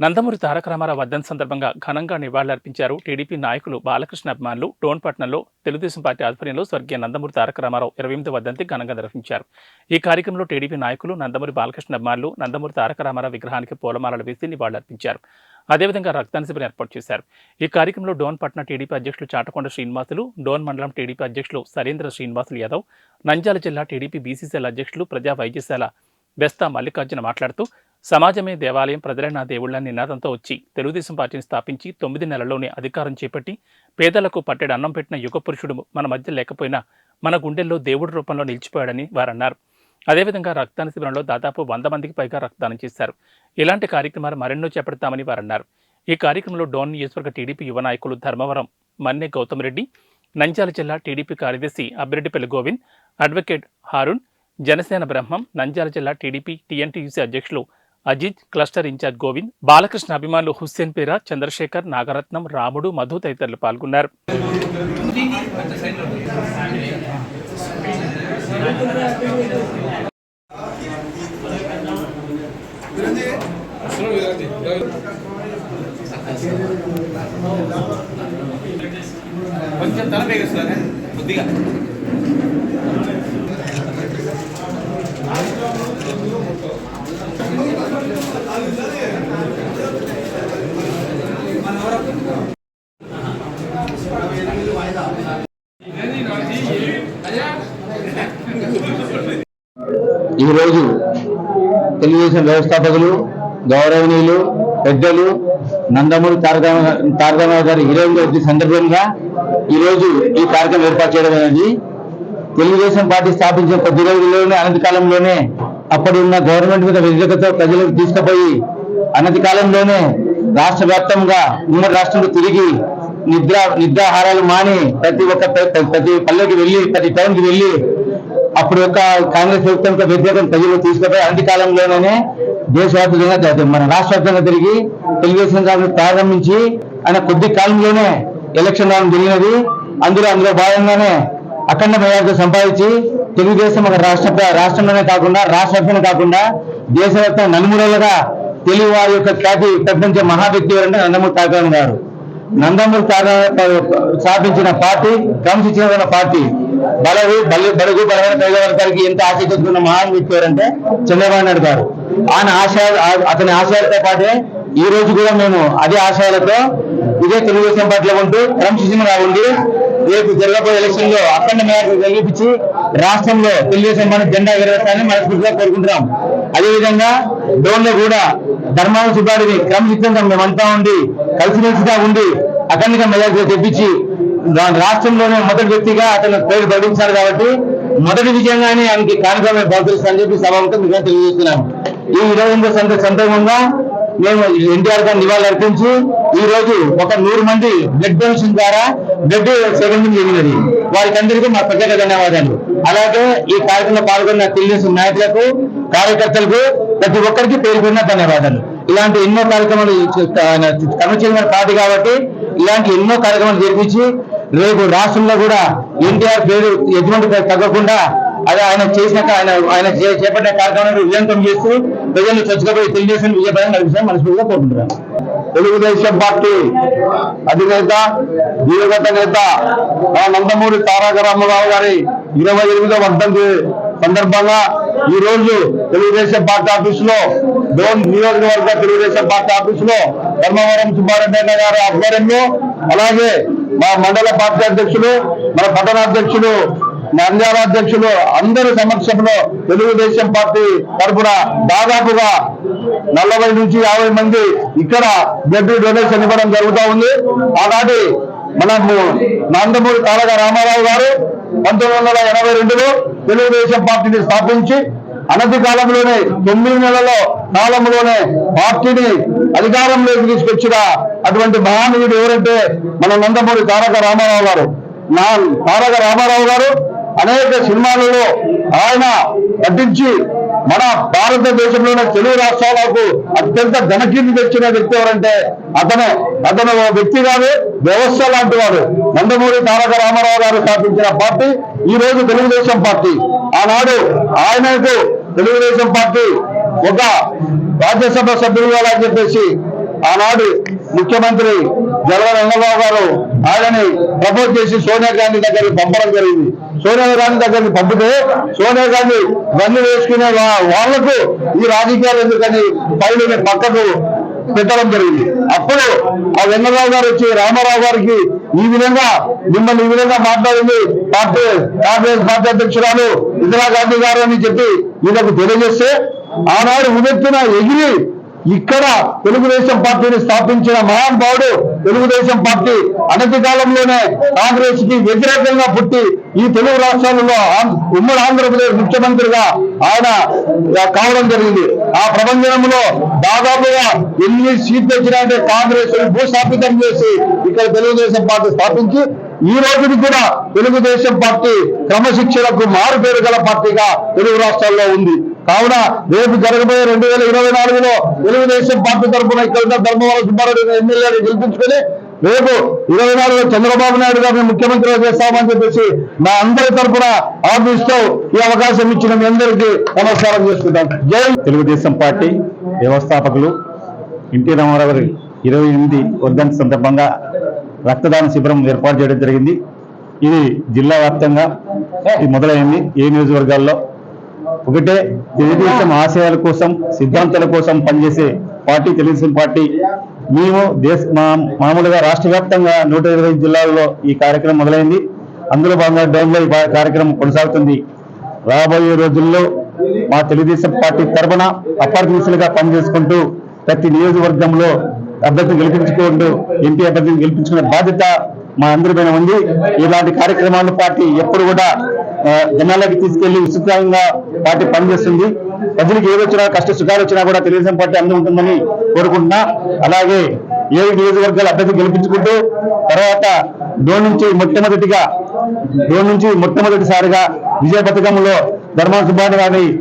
నందమూరి తారక రామారావు వర్ధన్ సందర్భంగా ఘనంగా నివాళులర్పించారు టీడీపీ నాయకులు బాలకృష్ణ అభిమానులు. డోన్పట్నంలో తెలుగుదేశం పార్టీ ఆధ్వర్యంలో స్వర్గీయ నందమూరి తారక రామారావు ఇరవై ఎనిమిది వర్ధంతి ఘనంగా నిర్వహించారు. ఈ కార్యక్రమంలో టీడీపీ నాయకులు నందమూరి బాలకృష్ణ అభిమానులు నందమూరి తారక రామారావు విగ్రహానికి పూలమాలలు వేసి నివాళులర్పించారు. అదేవిధంగా రక్తాన శిబిరం ఏర్పాటు చేశారు. ఈ కార్యక్రమంలో డోన్ పట్న టీడీపీ అధ్యక్షులు చాటకొండ శ్రీనివాసులు డోన్ మండలం టీడీపీ అధ్యక్షులు సరేంద్ర శ్రీనివాసులు యాదవ్ నంద్యాల జిల్లా టీడీపీ బీసీసీఎల్ అధ్యక్షులు ప్రజా వైద్యశాల బెస్తా మల్లికార్జున మాట్లాడుతూ సమాజమే దేవాలయం ప్రజలే నా దేవుళ్ళ నినాదంతో వచ్చి తెలుగుదేశం పార్టీని స్థాపించి తొమ్మిది నెలల్లోనే అధికారం చేపట్టి పేదలకు పట్టెడు అన్నం పెట్టిన యుగ పురుషుడు మన మధ్య లేకపోయినా మన గుండెల్లో దేవుడి రూపంలో నిలిచిపోయాడని వారన్నారు. అదేవిధంగా రక్తదాన శిబిరంలో దాదాపు వంద మందికి పైగా రక్తదానం చేశారు. ఇలాంటి కార్యక్రమాలు మరెన్నో చేపడతామని వారన్నారు. ఈ కార్యక్రమంలో డోన్ నియోజకవర్గ టీడీపీ యువ నాయకులు ధర్మవరం మన్నె గౌతమ్ రెడ్డి నంద్యాల జిల్లా టీడీపీ కార్యదర్శి అబ్బిరెడ్డిపల్లి గోవింద్ అడ్వకేట్ హారూన్ జనసేన బ్రహ్మం నంద్యాల జిల్లా టీడీపీ టీఎన్టీయూసీ అధ్యక్షులు అజిత్ క్లస్టర్ ఇన్ఛార్జ్ గోవింద్ బాలకృష్ణ అభిమానులు హుస్సేన్ పేరా చంద్రశేఖర్ నాగరత్నం రాముడు మధు తదితరులు పాల్గొన్నారు. కొంచెం తల పేగిస్తారా కొద్దిగా. ఈరోజు తెలుగుదేశం వ్యవస్థాపకులు గౌరవనీయులు పెద్దలు నందమూరి తారక తారకరావు గారి ఇరవై ఒకటి సందర్భంగా ఈరోజు ఈ కార్యక్రమం ఏర్పాటు చేయడం అనేది తెలుగుదేశం పార్టీ స్థాపించిన కొద్ది రోజుల్లోనే అనతి కాలంలోనే అప్పటి ఉన్న గవర్నమెంట్ మీద వ్యతిరేకతో ప్రజలకు తీసుకుపోయి అనతి కాలంలోనే రాష్ట్ర వ్యాప్తంగా ఉమ్మడి రాష్ట్రంలో తిరిగి నిద్ర నిద్రాహారాలు మాని ప్రతి ఒక్క ప్రతి పల్లెకి వెళ్ళి ప్రతి టౌన్కి వెళ్ళి అప్పుడు యొక్క కాంగ్రెస్ ప్రభుత్వం యొక్క వ్యతిరేకం ప్రజలు తీసుకుపోయి అంటి కాలంలోనే దేశవ్యాప్తంగా మన రాష్ట్ర వ్యాప్తంగా తిరిగి తెలుగుదేశం పార్టీ ప్రారంభించి ఆయన కొద్ది కాలంలోనే ఎలక్షన్ రావడం జరిగినది. అందులో అందులో భాగంగానే అఖండ మెజార్టీ సంపాదించి తెలుగుదేశం ఒక రాష్ట్ర రాష్ట్రంలోనే కాకుండా రాష్ట్ర కాకుండా దేశవ్యాప్తంగా నలుమూలలుగా తెలుగు వారి యొక్క ఖ్యాతి ప్రకటించే మహా వ్యక్తి ఎవరంటే నందమూరి తారకరామ గారు. నందమూరి తారక స్థాపించిన పార్టీ క్రమశిక్షణ పార్టీ. బలవి బలి బడుగు బలమైన పేద ఎంత ఆశ ఉన్న మహాన్ వ్యక్తి ఎవరంటే చంద్రబాబు నాయుడు గారు. ఆయన ఆశయ అతని ఆశయాలతో పాటే ఈ రోజు కూడా మేము అదే ఆశయాలతో ఇదే తెలుగుదేశం పార్టీలో ఉంటూ క్రమశిక్షణగా ఉండి రేపు జరగబోయే ఎలక్షన్లో అఖండ మేరకు గెలిపించి రాష్ట్రంలో తెలుగుదేశం పార్టీ జెండా ఎగరవేస్తానని మనస్ఫూర్తిగా కోరుకుంటున్నాం. అదేవిధంగా డోన్లో కూడా ధర్మాన సుబ్బారెడ్డి క్రమశిక్షణగా మేమంతా ఉండి కలిసిమెలిసిగా ఉండి అఖండిక మెజార్టీ తెప్పించి రాష్ట్రంలోనే మొదటి వ్యక్తిగా అతను పేరు ప్రకటించారు కాబట్టి మొదటి విజయంగానే ఆయనకి కార్యక్రమం భావిస్తానని చెప్పి సభకు మీకు తెలియజేస్తున్నాం. ఈ ఇరవై ఎనిమిదో సందర్భంగా మేము ఎన్టీఆర్ గారు నివాళులు అర్పించి ఈ రోజు ఒక నూరు మంది బ్లడ్ డొనేషన్ ద్వారా బ్లడ్ సేకరించడం జరిగినది వారికి అందరికీ మా ప్రత్యేక ధన్యవాదాలు. అలాగే ఈ కార్యక్రమంలో పాల్గొన్న తెలుగుదేశం నాయకులకు కార్యకర్తలకు ప్రతి ఒక్కరికి పేరు ధన్యవాదాలు. ఇలాంటి ఎన్నో కార్యక్రమాలు కమిషన్ పార్టీ కాబట్టి ఇలాంటి ఎన్నో కార్యక్రమాలు జరిపించి రేపు రాష్ట్రంలో కూడా ఎన్టీఆర్ పేరు ఎటువంటి తగ్గకుండా అదే ఆయన చేసిన ఆయన ఆయన చే- చేపట్టిన కార్యక్రమాన్ని విజయంతం చేస్తూ ప్రజలు చచ్చుకపోయి తెలుగుదేశం విజయపడం నడిపిస్తాం మనస్ఫూర్తిగా కోరుకుంటున్నాను. తెలుగుదేశం పార్టీ అధినేత దివంగత నేత మా నందమూరి తారక రామారావు గారి ఇరవై ఎనిమిదో వర్ధంతి సందర్భంగా ఈ రోజు తెలుగుదేశం పార్టీ ఆఫీస్లో డోన్ నియోజకవర్గ తెలుగుదేశం పార్టీ ఆఫీస్లో ధర్మవరం సుబ్బారెడ్డి గారి ఆధ్వర్యంలో అలాగే మా మండల పార్టీ అధ్యక్షులు మన పట్టణ అధ్యక్షులు నంద్యాల అధ్యక్షులు అందరి సమక్షంలో తెలుగుదేశం పార్టీ తరఫున దాదాపుగా నలభై నుంచి యాభై మంది ఇక్కడ బ్లడ్ డొనేషన్ ఇవ్వడం జరుగుతూ ఉంది. ఆనాటి మనము నందమూరి తారక రామారావు గారు పంతొమ్మిది వందల ఎనభై రెండులో తెలుగుదేశం పార్టీని స్థాపించి అనతి కాలంలోనే తొమ్మిది నెలల కాలంలోనే పార్టీని అధికారంలోకి తీసుకొచ్చిన అటువంటి మహానీయుడు ఎవరంటే మన నందమూరి తారక రామారావు గారు. నా తారక రామారావు గారు అనేక సినిమాలలో ఆయన నటించి మన భారతదేశంలోని తెలుగు రాష్ట్రాలకు అత్యంత ఘనకీర్తి తెచ్చిన వ్యక్తి ఎవరంటే అతను. అతను ఓ వ్యక్తి కాదు వ్యవస్థ లాంటి వాడు. నందమూరి తారక రామారావు గారు స్థాపించిన పార్టీ ఈ రోజు తెలుగుదేశం పార్టీ. ఆనాడు ఆయనకు తెలుగుదేశం పార్టీ ఒక రాజ్యసభ సభ్యులుగా అని చెప్పేసి ఆనాడు ముఖ్యమంత్రి జలవ రంగబాబు గారు ఆయనని ప్రపోజ్ చేసి సోనియా గాంధీ దగ్గరికి పంపడం జరిగింది. సోనియా గాంధీ దగ్గరికి పంపితే సోనియా గాంధీ గన్ను వేసుకునే వాళ్ళకు ఈ రాజకీయాలు ఎందుకని పైన పక్కకు పెట్టడం జరిగింది. అప్పుడు ఆ వెన్నరావు గారు వచ్చి రామారావు గారికి ఈ విధంగా మిమ్మల్ని ఈ విధంగా మాట్లాడింది. పార్టీ కాంగ్రెస్ పార్టీ అధ్యక్షురాలు ఇందిరాగాంధీ గారు అని చెప్పి వీళ్ళకు తెలియజేస్తే ఆనాడు ఉదెత్తున ఎగిరి ఇక్కడ తెలుగుదేశం పార్టీని స్థాపించిన మహానుభావుడు తెలుగుదేశం పార్టీ అనతి కాలంలోనే కాంగ్రెస్కి వ్యతిరేకంగా పుట్టి ఈ తెలుగు రాష్ట్రాలలో ఉమ్మడి ఆంధ్రప్రదేశ్ ముఖ్యమంత్రిగా ఆయన కావడం జరిగింది. ఆ ప్రపంచంలో దాదాపుగా ఎన్ని సీట్లు వచ్చినాయంటే కాంగ్రెస్ భూస్థాపితం చేసి ఇక్కడ తెలుగుదేశం పార్టీ స్థాపించి ఈ రోజుకి కూడా తెలుగుదేశం పార్టీ క్రమశిక్షణకు మారు పేరు గల పార్టీగా తెలుగు రాష్ట్రాల్లో ఉంది. కావున రేపు జరగబోయే రెండు వేల ఇరవై నాలుగులో తెలుగుదేశం పార్టీ తరఫున ఇక్కడ ధర్మవరం సుబ్బారెడ్డి ఎమ్మెల్యేని గెలిపించుకొని రేపు ఇరవై నాలుగులో చంద్రబాబు నాయుడు గారిని ముఖ్యమంత్రిగా చేస్తామని చెప్పేసి మా అందరి తరఫున ఆఫీస్తో ఈ అవకాశం ఇచ్చిన మీ అందరికీ నమస్కారం చేసుకుంటాం. జై తెలుగుదేశం పార్టీ వ్యవస్థాపకులు ఎన్టీ రామారావు గారి ఇరవై ఎనిమిది వర్ధంతి సందర్భంగా రక్తదాన శిబిరం ఏర్పాటు చేయడం జరిగింది. ఇది జిల్లా వ్యాప్తంగా మొదలైంది. ఏ నియోజకవర్గాల్లో ఒకటే తెలుగుదేశం ఆశయాల కోసం సిద్ధాంతాల కోసం పనిచేసే పార్టీ తెలుగుదేశం పార్టీ. మేము దేశ మా- మామూలుగా రాష్ట్ర వ్యాప్తంగా నూట ఇరవై జిల్లాల్లో ఈ కార్యక్రమం మొదలైంది. అందులో భాగంగా డోన్లో ఈ కార్యక్రమం కొనసాగుతుంది. రాబోయే రోజుల్లో మా తెలుగుదేశం పార్టీ తరఫున అపార్థితులుగా పనిచేసుకుంటూ ప్రతి నియోజకవర్గంలో అభ్యర్థిని గెలిపించుకుంటూ ఎంపీ అభ్యర్థిని గెలిపించుకునే బాధ్యత మా అందరి పైన ఉంది. ఇలాంటి కార్యక్రమాలు పార్టీ ఎప్పుడు కూడా జనాలకి తీసుకెళ్ళి విస్తృతంగా పార్టీ పనిచేస్తుంది. ప్రజలకు ఏది వచ్చినా కష్ట సుఖాలు వచ్చినా కూడా తెలుగుదేశం పార్టీ అందు ఉంటుందని కోరుకుంటున్నా. అలాగే ఏడు నియోజకవర్గాల అభ్యర్థి గెలిపించుకుంటూ తర్వాత డోన్ నుంచి మొట్టమొదటిగా డోన్ నుంచి మొట్టమొదటిసారిగా విజయ పథకంలో ధర్మ సుబ్బాని గారి